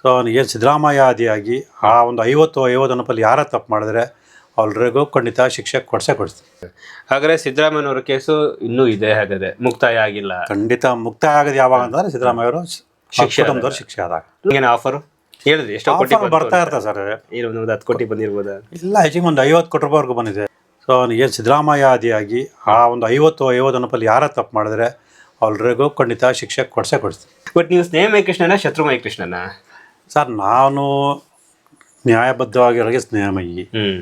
So ಏನು ಸಿದ್ದರಾಮಯ್ಯ ಆದಿಯಾಗಿ ಆ ಒಂದು ಐವತ್ತು ಐವತ್ತು ಅನುಪಲ್ಲಿ ಯಾರ ತಪ್ಪು ಮಾಡಿದ್ರೆ ಅವ್ರಿಗೂ ಖಂಡಿತ ಶಿಕ್ಷೆ ಕೊಡ್ಸೇ ಕೊಡಿಸ್ತೀವಿ ಹಾಗಾದ್ರೆ ಸಿದ್ದರಾಮಯ್ಯನವರ ಕೇಸು ಇನ್ನೂ ಇದೆ ಹಾಗಾದ್ರೆ ಮುಕ್ತಾಯ ಆಗಿಲ್ಲ. ಖಂಡಿತ ಮುಕ್ತಾಯ ಆಗೋದು ಯಾವಾಗ ಅಂತಂದ್ರೆ ಸಿದ್ದರಾಮಯ್ಯ ಅವರು ಶಿಕ್ಷೆ ಶಿಕ್ಷೆ ಆದಾಗ. ಏನು ಆಫರ್ ಹೇಳಿದ್ರಿ ಎಷ್ಟು ಕೋಟಿ ಬರ್ತಾ ಇರ್ತಾರೆ ಸರ್. ಏನು ಒಂದು ಹತ್ತು ಕೋಟಿ ಬಂದಿರ್ಬೋದು? ಇಲ್ಲ ಹೆಚ್ಚಿಗೆ ಒಂದು ಐವತ್ತು ಕೋಟಿ ರೂಪಾಯಿವರೆಗೂ ಬಂದಿದೆ. ಸೊ ಏನು ಸಿದ್ದರಾಮಯ್ಯ ಆದಿಯಾಗಿ ಆ ಒಂದು ಐವತ್ತು ಐವತ್ತು ಅನುಪಲ್ಲಿ ಯಾರ ತಪ್ಪು ಮಾಡಿದ್ರೆ ಅವ್ರಿಗೂ ಖಂಡಿತ ಶಿಕ್ಷೆ ಕೊಡಿಸೇ ಕೊಡಿಸ್ತೀವಿ ಬಟ್ ನೀವು ಸ್ನೇಹಮಯ ಕೃಷ್ಣನ ಶತ್ರುಮಯ ಕೃಷ್ಣನ ಸರ್ ನಾನು ನ್ಯಾಯಬದ್ಧವಾಗಿರೋರಿಗೆ ಸ್ನೇಹಮಯಿ ಹ್ಮ್.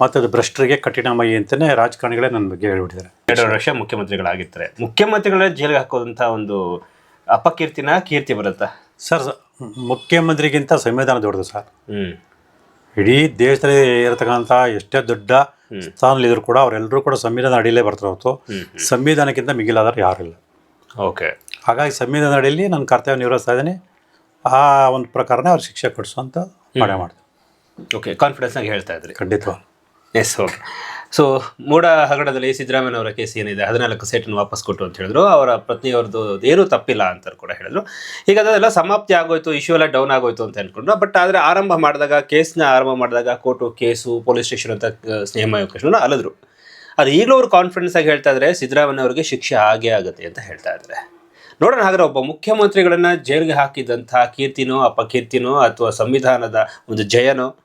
ಮತ್ತು ಅದು ಭ್ರಷ್ಟರಿಗೆ ಕಠಿಣಮಯಿ ಅಂತಲೇ ರಾಜಕಾರಣಿಗಳೇ ನನ್ನ ಬಗ್ಗೆ ಹೇಳಿಬಿಟ್ಟಿದ್ದಾರೆ. ಎರಡು ವರ್ಷ ಮುಖ್ಯಮಂತ್ರಿಗಳಾಗಿರ್ತಾರೆ. ಮುಖ್ಯಮಂತ್ರಿಗಳೇ ಜೈಲಿಗೆ ಹಾಕೋದಂತ ಒಂದು ಅಪಕೀರ್ತಿನ ಕೀರ್ತಿ ಬರುತ್ತಾ? ಸರ್ ಮುಖ್ಯಮಂತ್ರಿಗಿಂತ ಸಂವಿಧಾನ ದೊಡ್ಡದು ಸರ್. ಇಡೀ ದೇಶದಲ್ಲಿ ಇರತಕ್ಕಂಥ ಎಷ್ಟೇ ದೊಡ್ಡ ಸ್ಥಾನದಲ್ಲಿದ್ರು ಕೂಡ ಅವರೆಲ್ಲರೂ ಕೂಡ ಸಂವಿಧಾನ ಅಡಿಯಲ್ಲೇ ಬರ್ತಾರೆ ಹೊತ್ತು ಸಂವಿಧಾನಕ್ಕಿಂತ ಮಿಗಿಲಾದ್ರೆ ಯಾರಿಲ್ಲ ಓಕೆ. ಹಾಗಾಗಿ ಸಂವಿಧಾನ ಅಡಿಯಲ್ಲಿ ನನ್ನ ಕರ್ತವ್ಯ ನಿರ್ವಹಿಸ್ತಾ ಇದ್ದೀನಿ. ಆ ಒಂದು ಪ್ರಕಾರನೇ ಅವ್ರು ಶಿಕ್ಷೆ ಕೊಡಿಸುವಂತ ಮಾಡೇ ಮಾಡ್ತಾರೆ ಓಕೆ ಕಾನ್ಫಿಡೆನ್ಸ್ ಆಗಿ ಹೇಳ್ತಾ ಇದ್ರಿ. ಖಂಡಿತ. ಎಸ್ ಓಕೆ ಸೊ ಮೂಡ ಹಗರಣದಲ್ಲಿ ಸಿದ್ದರಾಮಯ್ಯನವರ ಕೇಸ್ ಏನಿದೆ ಹದಿನಾಲ್ಕು ಸೀಟನ್ನು ವಾಪಸ್ ಕೊಟ್ಟು ಅಂತ ಹೇಳಿದ್ರು. ಅವರ ಪತ್ನಿಯವ್ರದ್ದು ಏನೂ ತಪ್ಪಿಲ್ಲ ಅಂತ ಕೂಡ ಹೇಳಿದ್ರು. ಈಗ ಅದೆಲ್ಲ ಸಮಾಪ್ತಿ ಆಗೋಯ್ತು ಇಶ್ಯೂ ಎಲ್ಲ ಡೌನ್ ಆಗೋಯ್ತು ಅಂತ ಅನ್ಕೊಂಡ್ರು. ಬಟ್ ಆದರೆ ಆರಂಭ ಮಾಡಿದಾಗ ಕೇಸ್ನ ಆರಂಭ ಮಾಡಿದಾಗ ಕೋರ್ಟು ಕೇಸು ಪೊಲೀಸ್ ಸ್ಟೇಷನ್ ಅಂತ ಸ್ನೇಹಮಯ ಕೃಷ್ಣ ಅಲದ್ರು ಅದು ಈಗಲೂ ಅವರು ಕಾನ್ಫಿಡೆನ್ಸ್ ಆಗಿ ಹೇಳ್ತಾ ಇದ್ದಾರೆ ಸಿದ್ದರಾಮಯ್ಯನವರಿಗೆ ಶಿಕ್ಷೆ ಆಗೇ ಆಗುತ್ತೆ ಅಂತ ಹೇಳ್ತಾ ಇದ್ದಾರೆ. ನೋಡೋಣ ಹಾಗಾದ್ರೆ ಒಬ್ಬ ಮುಖ್ಯಮಂತ್ರಿಗಳನ್ನು ಜೈಲಿಗೆ ಹಾಕಿದಂಥ ಕೀರ್ತಿನೋ ಅಪಕೀರ್ತಿನೋ ಅಥವಾ ಸಂವಿಧಾನದ ಒಂದು ಜಯನೋ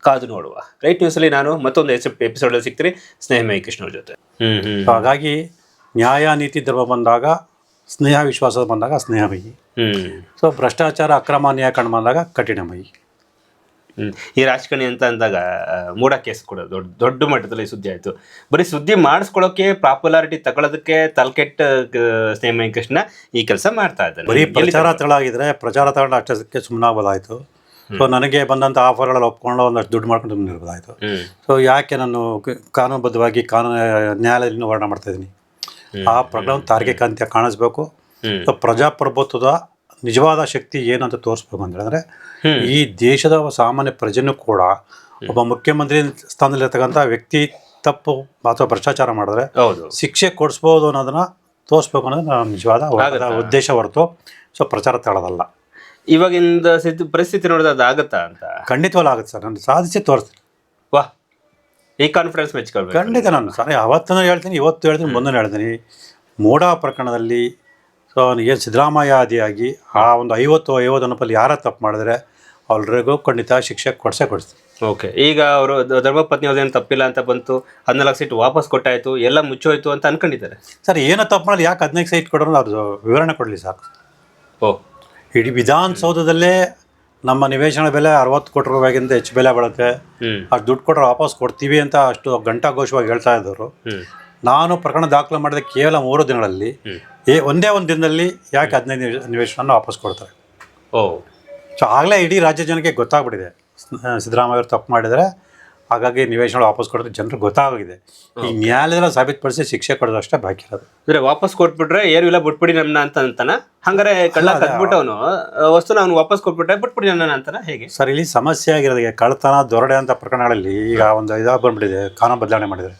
ಕಾದು ನೋಡುವ. ರೈಟ್ ನ್ಯೂಸಲ್ಲಿ ನಾನು ಮತ್ತೊಂದು ಎಪಿಸೋಡಲ್ಲಿ ಸಿಗ್ತೀನಿ. ಸ್ನೇಹಮಯ ಕೃಷ್ಣ ಜೊತೆ. ಹಾಗಾಗಿ ನ್ಯಾಯ ನೀತಿ ಧರ್ಮ ಬಂದಾಗ ಸ್ನೇಹ ವಿಶ್ವಾಸ ಬಂದಾಗ ಸ್ನೇಹಮಯಿ ಹ್ಮ್. ಸೊ ಭ್ರಷ್ಟಾಚಾರ ಅಕ್ರಮ ನ್ಯಾಯ ಕಂಡು ಬಂದಾಗ ಕಠಿಣಮಯಿ. ಈ ರಾಜಕಾರಣಿ ಅಂತ ಅಂದಾಗ ಮೂಡ ಕೇಸ್ ಕೂಡ ದೊಡ್ಡ ದೊಡ್ಡ ಮಟ್ಟದಲ್ಲಿ ಸುದ್ದಿ ಆಯ್ತು. ಬರೀ ಸುದ್ದಿ ಮಾಡಿಸ್ಕೊಳ್ಳೋಕೆ ಪಾಪ್ಯುಲಾರಿಟಿ ತಗೊಳ್ಳೋದಕ್ಕೆ ತಲೆಕೆಟ್ಟ ಸ್ನೇಹ ಕೃಷ್ಣ ಈ ಕೆಲಸ ಮಾಡ್ತಾ ಇದ್ದಾನೆ. ಬರೀ ಪ್ರಚಾರ ತಗೊಳ್ಳಾಗಿದ್ರೆ ಪ್ರಚಾರ ತಗೊಂಡು ಅಷ್ಟಕ್ಕೆ ಸುಮ್ಮನಾಗ್ಬೋದಾಯ್ತು ಸೊ ನನಗೆ ಬಂದಂಥ ಆಫರ್ಗಳಲ್ಲಿ ಒಪ್ಕೊಂಡು ಒಂದಷ್ಟು ದುಡ್ಡು ಮಾಡ್ಕೊಂಡು ಸುಮ್ಮನೆ ಆಯ್ತು ಹ್ಮ್. ಸೊ ಯಾಕೆ ನಾನು ಕಾನೂನುಬದ್ಧವಾಗಿ ಕಾನೂನು ನ್ಯಾಯಾಲಯದಿಂದ ಹೋರಾಟ ಮಾಡ್ತಾ ಇದ್ದೀನಿ ಆ ಪ್ರಕರಣ ತಾರ್ಕಿಕ ಅಂತ್ಯ ಕಾಣಿಸ್ಬೇಕು. ಸೊ ಪ್ರಜಾಪ್ರಭುತ್ವದ ನಿಜವಾದ ಶಕ್ತಿ ಏನು ಅಂತ ತೋರಿಸ್ಬೇಕು ಅಂತ ಹೇಳಿದ್ರೆ ಈ ದೇಶದ ಸಾಮಾನ್ಯ ಪ್ರಜೆನೂ ಕೂಡ ಒಬ್ಬ ಮುಖ್ಯಮಂತ್ರಿ ಸ್ಥಾನದಲ್ಲಿರ್ತಕ್ಕಂಥ ವ್ಯಕ್ತಿ ತಪ್ಪು ಅಥವಾ ಭ್ರಷ್ಟಾಚಾರ ಮಾಡಿದ್ರೆ ಹೌದು. ಶಿಕ್ಷೆ ಕೊಡಿಸ್ಬೋದು ಅನ್ನೋದನ್ನ ತೋರಿಸ್ಬೇಕು ಅನ್ನೋದು ನನ್ನ ನಿಜವಾದ? ಉದ್ದೇಶ ಹೊರತು ಸೊ ಪ್ರಚಾರ ತಾಳೋದಲ್ಲ ಇವಾಗಿಂದ ಸ್ಥಿತಿ ಪರಿಸ್ಥಿತಿ ನೋಡಿದ್ರೆ ಅದು ಆಗುತ್ತಾ ಅಂತ? ಖಂಡಿತವಲ್ಲ ಆಗುತ್ತೆ ಸರ್. ನಾನು ಸಾಧಿಸಿ ತೋರಿಸ್ತೀನಿ. ವಾ ಈ ಕಾನ್ಫಿಡೆನ್ಸ್ ಮೆಚ್ಕೊಳ್ಬೇಕು. ಖಂಡಿತ ನಾನು. ಸರ್ ಅವತ್ತೂ ಹೇಳ್ತೀನಿ ಇವತ್ತು ಹೇಳ್ತೀನಿ ಮುಂದೆ ಹೇಳ್ತೀನಿ. ಮೋಡ ಪ್ರಕರಣದಲ್ಲಿ ಸೊ ಏನು ಸಿದ್ದರಾಮಯ್ಯ ಆದಿಯಾಗಿ ಆ ಒಂದು ಐವತ್ತು ಐವತ್ತು ಅನುಪಲ್ಲಿ ಯಾರ ತಪ್ಪು ಮಾಡಿದ್ರೆ ಅವ್ರಿಗೂ ಖಂಡಿತ ಶಿಕ್ಷೆ ಕೊಡಿಸೇ ಕೊಡಿಸ್ತೀನಿ. ಓಕೆ ಈಗ ಅವರು ಧರ್ಮಪತ್ನಿ ಅವ್ರದೇನು ತಪ್ಪಿಲ್ಲ ಅಂತ ಬಂತು ಹದಿನಾಲ್ಕು ಸೀಟ್ ವಾಪಸ್ ಕೊಟ್ಟಾಯಿತು ಎಲ್ಲ ಮುಚ್ಚೋಯ್ತು ಅಂತ ಅನ್ಕೊಂಡಿದ್ದಾರೆ. ಸರ್ ಏನೋ ತಪ್ಪು ಮಾಡಲಿ ಯಾಕೆ ಹದಿನೈದು ಸೀಟ್ ಕೊಡೋರು ಅವ್ರದ್ದು ವಿವರಣೆ ಕೊಡಲಿ ಸಾಕು. ಓ. ಇಡೀ ವಿಧಾನಸೌಧದಲ್ಲೇ ನಮ್ಮ ನಿವೇಶನ ಬೆಲೆ ಅರವತ್ತು ಕೋಟಿ ರೂಪಾಯಿಗಿಂತ ಹೆಚ್ಚು ಬೆಲೆ ಬಳತೆ ಅದು ಅಷ್ಟು ದುಡ್ಡು ಕೊಟ್ಟರೆ ವಾಪಸ್ ಕೊಡ್ತೀವಿ ಅಂತ ಅಷ್ಟು ಘಂಟಾಘೋಷವಾಗಿ ಹೇಳ್ತಾ ಇದ್ದವರು. ನಾನು ಪ್ರಕರಣ ದಾಖಲೆ ಮಾಡಿದ ಕೇವಲ ಮೂರು ದಿನಗಳಲ್ಲಿ. ಏ ಒಂದೇ ಒಂದು ದಿನದಲ್ಲಿ ಯಾಕೆ ಹದಿನೈದು ನಿವೇಶನವನ್ನು ನಿವೇಶನ ವಾಪಸ್ ಕೊಡ್ತಾರೆ? ಓ. ಸೊ ಆಗಲೇ ಇಡೀ ರಾಜ್ಯ ಜನಕ್ಕೆ ಗೊತ್ತಾಗ್ಬಿಟ್ಟಿದೆ. ಸ್- ಸಿದ್ದರಾಮಯ್ಯ ಅವರು ತಪ್ಪು ಮಾಡಿದರೆ ಹಾಗಾಗಿ ನಿವೇಶನ ವಾಪಸ್ ಕೊಡೋದು ಜನರಿಗೆ ಗೊತ್ತಾಗಿದೆ ಈ ನ್ಯಾಯಾಲಯದಲ್ಲಿ ಸಾಬೀತುಪಡಿಸಿ ಶಿಕ್ಷೆ ಕೊಡೋದು ಅಷ್ಟೇ ಬಾಕಿ ಇರೋದು. ಅಂದ್ರೆ ವಾಪಸ್ ಕೊಟ್ಬಿಟ್ರೆ ಏನು ಇಲ್ಲ ಬಿಟ್ಬಿಡಿ ನನ್ನ ಅಂತ ಅಂತಾನ? ಹಂಗಾರೆ ಕಳ್ಳ ಕದ್ಬಿಟ್ಟು ಅವನು ವಸ್ತುನ ಅವ್ನು ವಾಪಸ್ ಕೊಟ್ಬಿಟ್ರೆ ಬಿಟ್ಬಿಡಿ ನನ್ನ ಅಂತಾನ? ಹೇಗೆ? ಸರ್ ಇಲ್ಲಿ ಸಮಸ್ಯೆ ಆಗಿರೋದು ಕಳ್ಳತನ ಕಳ್ತನ ದೊರಡೆ ಅಂತ ಪ್ರಕರಣಗಳಲ್ಲಿ ಈಗ ಒಂದು ಇದಾಗ ಬಂದ್ಬಿಟ್ಟಿದೆ ಕಾನೂನು ಬದಲಾವಣೆ ಮಾಡಿದರೆ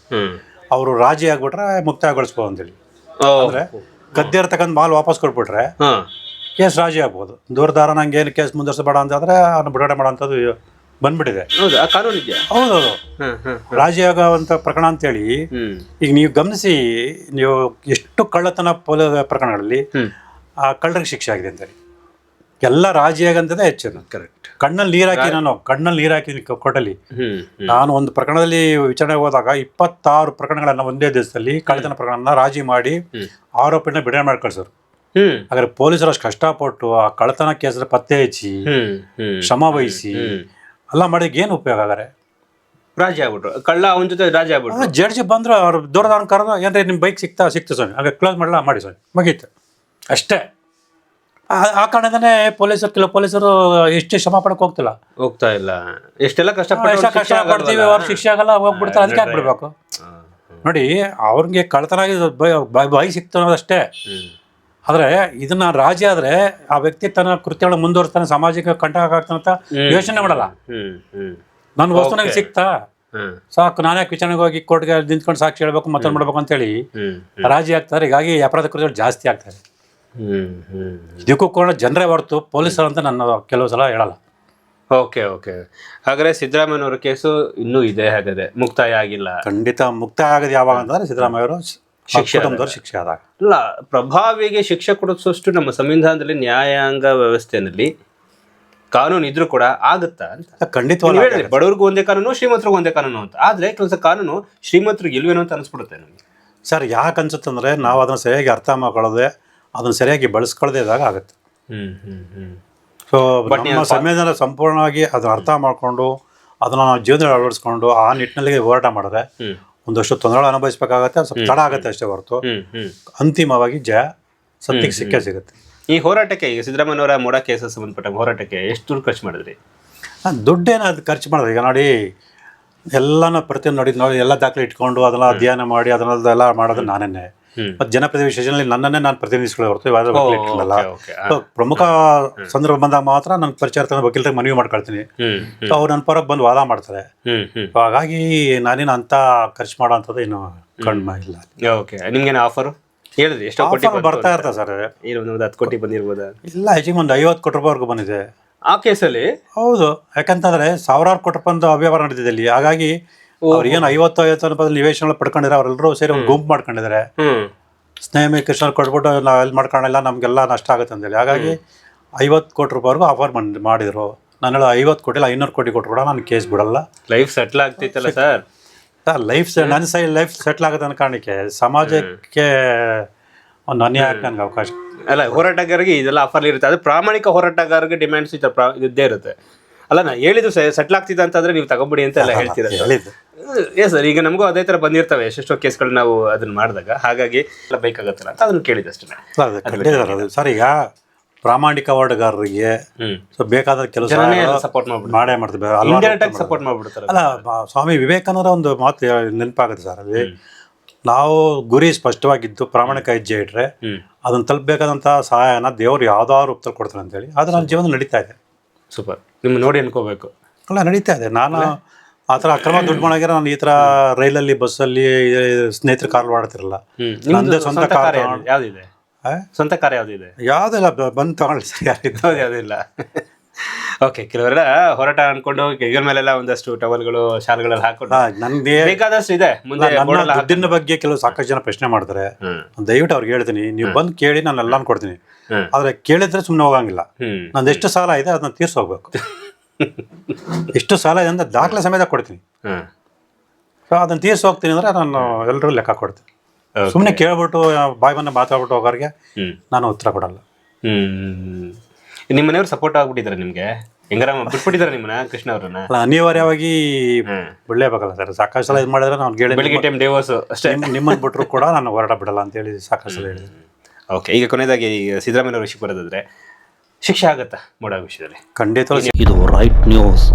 ಅವರು ರಾಜಿ ಆಗ್ಬಿಟ್ರೆ ಮುಕ್ತಾಯಗೊಳಿಸ್ಬೋದು ಅಂತೇಳಿ. ಅಂದರೆ ಗದ್ದೆ ತಗೊಂಡ್ ಮಾಲ್ ವಾಪಸ್ ಕೊಟ್ಬಿಟ್ರೆ ಕೇಸ್ ರಾಜಿ ಆಗ್ಬೋದು. ದೂರದಾರ ನಂಗೆ ಏನು ಕೇಸ್ ಮುಂದುವರಿಸಬೇಡ ಅಂತಂದ್ರೆ ಅವ್ರನ್ನ ಬಿಡುಗಡೆ ಮಾಡೋಂಥದ್ದು ಬಂದ್ಬಿಟ್ಟಿದೆ. ಹೌದೌದು ರಾಜಿ ಆಗೋವಂಥ ಪ್ರಕರಣ ಅಂತೇಳಿ ಈಗ ನೀವು ಗಮನಿಸಿ ನೀವು ಎಷ್ಟು ಕಳ್ಳತನ ಪೊಲ ಪ್ರಕರಣಗಳಲ್ಲಿ ಆ ಕಳ್ಳರಿಗೆ ಶಿಕ್ಷೆ ಆಗಿದೆ ಅಂತೇಳಿ. ಎಲ್ಲ ರಾಜಿಯಾಗಂತದೇ ಹೆಚ್ಚು ಕರೆಕ್ಟ್ ಕಣ್ಣಲ್ಲಿ ನೀರು ಹಾಕಿ ನಾನು ಕಣ್ಣಲ್ಲಿ ನೀರ್ ಹಾಕಿ ಹ್ಮ್ ನಾನು ಒಂದು ಪ್ರಕರಣದಲ್ಲಿ ವಿಚಾರಣೆ ಹೋದಾಗ ಇಪ್ಪತ್ತಾರು ಪ್ರಕರಣಗಳನ್ನ ಒಂದೇ ದಿವಸದಲ್ಲಿ ಕಳ್ಳತನ ಪ್ರಕರಣ ರಾಜಿ ಮಾಡಿ. ಆರೋಪಿನ ಬಿಡುಗಡೆ ಮಾಡಿ ಕಳ್ಸೋರು ಹಾಗಾದ್ರೆ ಪೊಲೀಸರು ಅಷ್ಟು ಕಷ್ಟಪಟ್ಟು ಆ ಕಳ್ಳತನ ಕೇಸಲ್ಲಿ ಪತ್ತೆ ಹಚ್ಚಿ ಶ್ರಮ ವಹಿಸಿ ಎಲ್ಲ ಮಾಡಿದ ಏನು ಉಪಯೋಗ ಆಗಾರೆ ರಾಜಿ ಆಗ್ಬಿಟ್ರು. ಕಳ್ಳ ಅವನ ಜೊತೆ ರಾಜಿ ಆಗ್ಬಿಟ್ರು. ಜಡ್ಜ್ ಬಂದ್ರು ಅವ್ರು ದೂರದವ್ರನ್ನ ಕರೆದು ಏನ್ರಿ ನಿಮ್ಮ ಬೈಕ್ ಸಿಗ್ತಾ ಸಿಕ್ತು ಸ್ವಾಮಿ. ಹಾಗೆ ಕ್ಲೋಸ್ ಮಾಡಲ್ಲ ಮಾಡಿ ಸ್ವಾಮಿ. ಮುಗೀತು. ಅಷ್ಟೇ. ಆ- ಆ ಪೊಲೀಸ್ ಪೊಲೀಸರು ಕೆಲವು ಪೊಲೀಸರು ಎಷ್ಟು ಶ್ರಮ ಪಡಕ್ಕೆ ಹೋಗ್ತಿಲ್ಲ. ಹೋಗ್ತಾ ಇಲ್ಲ. ಎಷ್ಟೆಲ್ಲ ಕಷ್ಟಪಟ್ಟು ಎಷ್ಟು ಅವ್ರಿಗೆ ಕಷ್ಟ ಶಿಕ್ಷೆ ಪಡ್ತೀವಿ ಆಗಲ್ವಲ್ಲ? ಅವ್ರ ಶಿಕ್ಷೆ ಆಗಲ್ಲ ಹೋಗ್ಬಿಡ್ತಾರೆ ಅದಕ್ಕೆ ಹಾಕ್ಬಿಡ್ಬೇಕು. ಹಾ, ನೋಡಿ ಅವ್ರಿಗೆ ಕಳತನ ಬಾಯಿ ಸಿಕ್ತು ಅನ್ನೋದಷ್ಟೇ. ಹ್ಮ್. ಆದರೆ ಇದನ್ನ ರಾಜಿ ಆದ್ರೆ ಆ ವ್ಯಕ್ತಿ ತನ್ನ ಕೃತ್ಯಗಳನ್ನ ಮುಂದುವರಿಸ್ತಾನೆ ಸಾಮಾಜಿಕ ಕಂಟಕ ಆಗ್ತಾನೆ ಅಂತ ಯೋಚನೆ ಮಾಡಲ್ಲ. ಹ್ಮ್ ಹ್ಮ್. ನನ್ನ ವಸ್ತು ನನಗೆ ಸಿಕ್ತಾ? ಹ್ಮ್ ಸಾಕು ನಾನೇ ವಿಚಾರಣೆಗೆ ಹೋಗಿ ಕೋರ್ಟ್ಗೆ ನಿಂತ್ಕೊಂಡು ಸಾಕ್ಷಿ ಹೇಳ್ಬೇಕು ಮತ್ತೊಂದು ಮಾಡ್ಬೇಕು ಅಂತೇಳಿ ಹೇಳಿ ರಾಜಿ ಆಗ್ತಾರೆ. ಹೀಗಾಗಿ ಅಪರಾಧ ಕೃತ್ಯಗಳು ಜಾಸ್ತಿ ಆಗ್ತಾರೆ ಇದಕ್ಕೂ ಕೂಡ ಜನರೇ ಹೊರತು ಪೊಲೀಸರು ಅಂತ ನಾನು ಕೆಲವು ಸಲ ಹೇಳಲ್ಲ. Okay okay. ಹಾಗಾದ್ರೆ ಸಿದ್ದರಾಮಯ್ಯನವರ ಕೇಸು ಇನ್ನೂ ಇದೆ ಹಾಗಾದ್ರೆ. ಮುಕ್ತಾಯ ಆಗಿಲ್ಲ. ಖಂಡಿತ ಮುಕ್ತಾಯ ಆಗೋದು ಯಾವಾಗ ಅಂತಂದ್ರೆ ಸಿದ್ದರಾಮಯ್ಯ ಅವರು ಶಿಕ್ಷೆ ಶಿಕ್ಷೆ ಆದಾಗ. ಅಲ್ಲ ಪ್ರಭಾವಿಗೆ ಶಿಕ್ಷೆ ಕೊಡಿಸೋಷ್ಟು ನಮ್ಮ ಸಂವಿಧಾನದಲ್ಲಿ ನ್ಯಾಯಾಂಗ ವ್ಯವಸ್ಥೆಯಲ್ಲಿ ಕಾನೂನು ಇದ್ರೂ ಕೂಡ ಆಗುತ್ತಾ ಅಂತ. ಖಂಡಿತವಾಗಿ ಬಡವ್ರಿಗೂ ಒಂದೇ ಕಾನೂನು ಶ್ರೀಮಂತರಿಗೂ ಒಂದೇ ಕಾನೂನು ಅಂತ. ಆದ್ರೆ ಕೆಲಸ ಕಾನೂನು ಶ್ರೀಮಂತರಿಗೆ ಇಲ್ವೇನೋ ಅಂತ ಅನಿಸ್ಬಿಡುತ್ತೆ ನಮಗೆ. ಸರ್ ಯಾಕೆ ಅನ್ಸುತ್ತಂದ್ರೆ ನಾವು ಅದನ್ನು ಸರಿಯಾಗಿ ಅರ್ಥ ಮಾಡ್ಕೊಳ್ಳೋದೆ ಅದನ್ನು ಸರಿಯಾಗಿ ಬಳಸ್ಕೊಳ್ಳದೇ ಇದ್ದಾಗ ಆಗುತ್ತೆ. ಸೊ ನಮ್ಮ ಸಂವಿಧಾನ ಸಂಪೂರ್ಣವಾಗಿ ಅದನ್ನ ಅರ್ಥ ಮಾಡಿಕೊಂಡು ಅದನ್ನು ನಾವು ಜೀವನದಲ್ಲಿ ಅಳವಡಿಸ್ಕೊಂಡು ಆ ನಿಟ್ಟಿನಲ್ಲಿ ಹೋರಾಟ ಮಾಡಿದ್ರೆ ಒಂದಷ್ಟು ತೊಂದರೆ ಅನುಭವಿಸಬೇಕಾಗತ್ತೆ ಸ್ವಲ್ಪ ತಡ ಆಗುತ್ತೆ ಅಷ್ಟೇ ಹೊರತು. ಅಂತಿಮವಾಗಿ ಜಯ ಸತ್ಯಕ್ಕೆ ಸಿಕ್ಕೇ ಸಿಗುತ್ತೆ. ಈ ಹೋರಾಟಕ್ಕೆ ಈಗ ಸಿದ್ದರಾಮಯ್ಯವರ ಮೂಡ ಕೇಸಸ್ ಸಂಬಂಧಪಟ್ಟ ಹೋರಾಟಕ್ಕೆ ಎಷ್ಟು ದುಡ್ಡು ಖರ್ಚು ಮಾಡಿದ್ರಿ? ದುಡ್ಡೇನು ಅದು ಖರ್ಚು ಮಾಡಿದ್ರೆ. ಈಗ ನೋಡಿ ಎಲ್ಲನೂ ಪ್ರತಿಯೊಂದು ನೋಡಿ ನೋಡಿ ಎಲ್ಲ ದಾಖಲೆ ಇಟ್ಕೊಂಡು ಅದನ್ನ ಅಧ್ಯಯನ ಮಾಡಿ ಅದನ್ನೆಲ್ಲ ಮಾಡೋದು ನಾನೇ. ಮತ್ತು ಜನಪ್ರತಿನಿಧಿ ವಿಶೇಷನಲ್ಲಿ ನನ್ನನ್ನೇ ನಾನು ಪ್ರತಿನಿಧಿಸ್ಕೊಳ್ಳೋ ಹೊರತು ಪ್ರಮುಖ ಸಂದರ್ಭ ಬಂದಾಗ ಮಾತ್ರ ನನ್ನ ಪರಿಚಯ ವಕೀಲರಿಗೆ ಮನವಿ ಮಾಡ್ಕೊಳ್ತೀನಿ. ಅವ್ರು ನನ್ನ ಪರಕ್ಕೆ ಬಂದು ವಾದ ಮಾಡ್ತಾರೆ. ಹಾಗಾಗಿ ನಾನೇನು ಅಂತ ಖರ್ಚು ಮಾಡೋ ಅಂಥದ್ದು ಏನು ಕಣ್ಮ ಇಲ್ಲ ಓಕೆ. ನಿಮ್ಗೇನು ಆಫರ್? ಹೇಳಿದ್ರಿ ಎಷ್ಟು ಕೋಟಿ ಬರ್ತಾ ಇರ್ತಾರೆ ಸರ್. ಏನು ಒಂದು ಹತ್ತು ಕೋಟಿ ಬಂದಿರ್ಬೋದಾ? ಇಲ್ಲ ಹೆಚ್ಚಿಗೆ ಒಂದು ಐವತ್ತು ಕೋಟಿ ರೂಪಾಯಿವರೆಗೂ ಬಂದಿದೆ. ಆ ಕೇಸಲ್ಲಿ? ಹೌದು. ಯಾಕಂತಂದ್ರೆ ಸಾವಿರಾರು ಕೋಟಿ ರೂಪಾಯಿ ಅವ್ಯವಹಾರ ನಡೆದಿದೆ ಇಲ್ಲಿ. ಹಾಗಾಗಿ ಅವ್ರಿಗೇನು ಐವತ್ತು ಐವತ್ತು ರೂಪಾಯಿ ನಿವೇಶನ ಪಡ್ಕೊಂಡಿದ್ದಾರೆ ಅವರೆಲ್ಲರೂ ಸೇರಿ ಒಂದು ಗುಂಪು ಮಾಡ್ಕೊಂಡಿದ್ದಾರೆ ಸ್ನೇಹ ಕೃಷ್ಣ ಕೊಟ್ಬಿಟ್ಟು ನಾವು ಎಲ್ಲಿ ಮಾಡ್ಕೊಳ್ಳಲ್ಲ ನಮಗೆಲ್ಲ ನಷ್ಟ ಆಗುತ್ತೆ ಅಂತೇಳಿ ಹಾಗಾಗಿ ಐವತ್ತು ಕೋಟಿ ರೂಪಾಯಿವರೆಗೂ ಆಫರ್ ಮಾಡಿದ್ರು. ನಾನು ಹೇಳೋ ಐವತ್ತು ಕೋಟಿ ಇಲ್ಲ ಐನೂರು ಕೋಟಿ ಕೊಟ್ಟು ಕೂಡ ನಾನು ಕೇಸ್ ಬಿಡಲ್ಲ. ಲೈಫ್ ಸೆಟ್ಲ್ ಆಗ್ತಿತ್ತಲ್ಲ ಸರ್ ಲೈಫ್ ನನ್ನ ಸೈ ಲೈಫ್ ಸೆಟ್ಲ್ ಆಗುತ್ತೆ ಅನ್ನೋ ಕಾರಣಕ್ಕೆ ಸಮಾಜಕ್ಕೆ ಒಂದು ಅನ್ಯಾಯ ನನಗೆ ಅವಕಾಶ. ಅಲ್ಲ ಹೋರಾಟಗಾರರಿಗೆ ಇದೆಲ್ಲ ಆಫರ್ ಇರುತ್ತೆ. ಅದು ಪ್ರಾಮಾಣಿಕ ಹೋರಾಟಗಾರರಿಗೆ ಡಿಮ್ಯಾಂಡ್ಸ್ ಇದ್ದೇ ಇರುತ್ತೆ. ಅಲ್ಲ ನಾ ಹೇಳಿದ್ದು ಸೆಟ್ಲ್ ಆಗ್ತಿದೆ ಅಂತಂದ್ರೆ ನೀವು ತಗೊಂಬಿಡಿ ಅಂತ ಎಲ್ಲ ಹೇಳ್ತೀರ. ಎಸ್ ಸರ್ ಈಗ ನಮಗೂ ಅದೇ ತರ ಬಂದಿರ್ತವೆ. ಎಷ್ಟೆಷ್ಟೋ ಕೇಸ್ಗಳು ನಾವು ಅದನ್ನ ಮಾಡಿದಾಗ. ಹಾಗಾಗಿ ಎಲ್ಲ ಬೇಕಾಗತ್ತಲ್ಲ ಅಂತ ಅದನ್ನ ಕೇಳಿದಷ್ಟೇ ಅಷ್ಟೇ ಸರ್. ಈಗ ಪ್ರಾಮಾಣಿಕ ವಾರ್ಡ್ಗಾರರಿಗೆ ಸೊ ಬೇಕಾದ ಕೆಲಸ ಸಪೋರ್ಟ್ ಮಾಡೇ ಮಾಡ್ತೀವಿ ಸಪೋರ್ಟ್ ಮಾಡ್ಬಿಡ್ತಾರೆ. ಅಲ್ಲ ಸ್ವಾಮಿ ವಿವೇಕಾನಂದರ ಒಂದು ಮಾತು ನೆನಪಾಗುತ್ತೆ ಸರ್ ಅಲ್ಲಿ ನಾವು ಗುರಿ ಸ್ಪಷ್ಟವಾಗಿದ್ದು ಪ್ರಾಮಾಣಿಕ ಹೆಜ್ಜೆ ಇಟ್ರೆ ಅದನ್ನು ತಲುಪಬೇಕಾದಂತಹ ಸಹಾಯನ ದೇವರು ಯಾವ್ದಾದ್ರು ರೂಪದಲ್ಲಿ ಕೊಡ್ತಾರೆ ಅಂತೇಳಿ ಅದು ನನ್ನ ಜೀವನ ನಡೀತಾ ಇದೆ. ಸೂಪರ್ ನಿಮ್ಮ ನೋಡಿ ಅನ್ಕೋಬೇಕು. ಅಲ್ಲ ನಡೀತಾ ಇದೆ. ನಾನು ಆ ಥರ ಅಕ್ರಮ ದುಡ್ಡು ಮಾಡಾಗಿರೋ ನಾನು ಈ ಥರ ರೈಲಲ್ಲಿ ಬಸ್ಸಲ್ಲಿ ಸ್ನೇಹಿತರ ಕಾರ್ ನಂದೇ ನಿಮ್ದು ಸ್ವಂತ ಕಾರ್ಯ ಕಾರ್ ಕಾರ್ ಯಾವ್ದು- ಯಾವ್ದಿದೆ? ಸ್ವಂತ ಕಾರ್ ಯಾವ್ದಿದೆ? ಯಾವುದಿಲ್ಲ ಬಂದು ತಗೊಳ್ಳಿ ಸರ್ ಯಾರಿದ್ದು ಯಾವುದಿಲ್ಲ. ಓಕೆ ಕೆಲವರೆಲ್ಲ ಹೋರಾಟ ಅನ್ಕೊಂಡು ಹೆಗಲ ಮೇಲೆಲ್ಲ ಒಂದಷ್ಟು ಟವಲ್ಗಳು ಶಾಲೆಗಳಲ್ಲಿ ಹಾಕೊಂಡು ನನ್ಗೆ ಬೇಕಾದಷ್ಟು ಇದೆ. ಮುಂದೆ ದುಡ್ಡಿನ ಬಗ್ಗೆ ಕೆಲವು ಸಾಕಷ್ಟು ಜನ ಪ್ರಶ್ನೆ ಮಾಡ್ತಾರೆ. ಹ್ಮ್ ದಯವಿಟ್ಟು ಅವ್ರಿಗೆ ಹೇಳ್ತೀನಿ. ನೀವು ಬಂದು ಕೇಳಿ ನಾನು ಎಲ್ಲಾನು ಕೊಡ್ತೀನಿ. ಆದ್ರೆ ಆದರೆ ಕೇಳಿದ್ರೆ ಸುಮ್ಮನೆ ಹೋಗಂಗಿಲ್ಲ. ಹ್ಮ್. ನಂದು ಎಷ್ಟು ಸಾಲ ಇದೆ ಅದನ್ನ ತೀರ್ಸೋಗ್ಬೇಕು ಎಷ್ಟು ಸಾಲ ಇದೆ ಅಂತ ದಾಖಲೆ ಸಮೇತ ಕೊಡ್ತೀನಿ. ಹ್ಮ್ ಸೊ ಅದನ್ನ ತೀರ್ಸಿ ಹೋಗ್ತೀನಿ ಅಂದ್ರೆ ನಾನು ಎಲ್ಲರೂ ಲೆಕ್ಕ ಕೊಡ್ತೀನಿ. Okay. ಸುಮ್ಮನೆ ಕೇಳ್ಬಿಟ್ಟು ಬಾಯ್ ಬಂದ ಮಾತಾಡ್ಬಿಟ್ಟು ಹೋಗೋರಿಗೆ ಹ್ಮ್. ನಾನು ಉತ್ತರ ಕೊಡಲ್ಲ. ಹ್ಮ್. ನಿಮ್ಮ ಮನೆಯವ್ರು ಸಪೋರ್ಟ್ ಆಗ್ಬಿಟ್ಟಿದ್ದಾರೆ ನಿಮ್ಗೆ? ಹೆಂಗಾರ ಬಿಟ್ಬಿಟ್ಟಿದ್ದಾರೆ ನಿಮ್ಮನ್ನ ಕೃಷ್ಣ ಅವ್ರನ್ನ? ಅಲ್ಲ ಅನಿವಾರ್ಯವಾಗಿ ಬಿಡ್ಲೇಬೇಕಲ್ಲ ಸರ್. ಸಾಕಷ್ಟು ಸಲ ಇದು ಮಾಡಿದ್ರೆ ನಾನು ಕೇಳಿ ಬೆಳಿಗ್ಗೆ ಟೈಮ್ ಡೇವರ್ಸ್ ಅಷ್ಟೇ. ನಿಮ್ಮನ್ನು ಬಿಟ್ಟರು ಕೂಡ ನಾನು ಹೋರಾಟ ಬಿಡಲ್ಲ ಅಂತೇಳಿ ಸಾಕಷ್ಟು ಸಲ ಹೇಳಿದೆ. ಓಕೆ ಈಗ ಕೊನೆಯದಾಗಿ ಈಗ ಸಿದ್ದರಾಮಯ್ಯ ವಿಷಯಕ್ಕೆ ಬರೋದಾದ್ರೆ ಶಿಕ್ಷೆ ಆಗತ್ತಾ ಮೋಡ ವಿಷಯದಲ್ಲಿ ಖಂಡಿತ ಇದು ರೈಟ್ ನ್ಯೂಸ್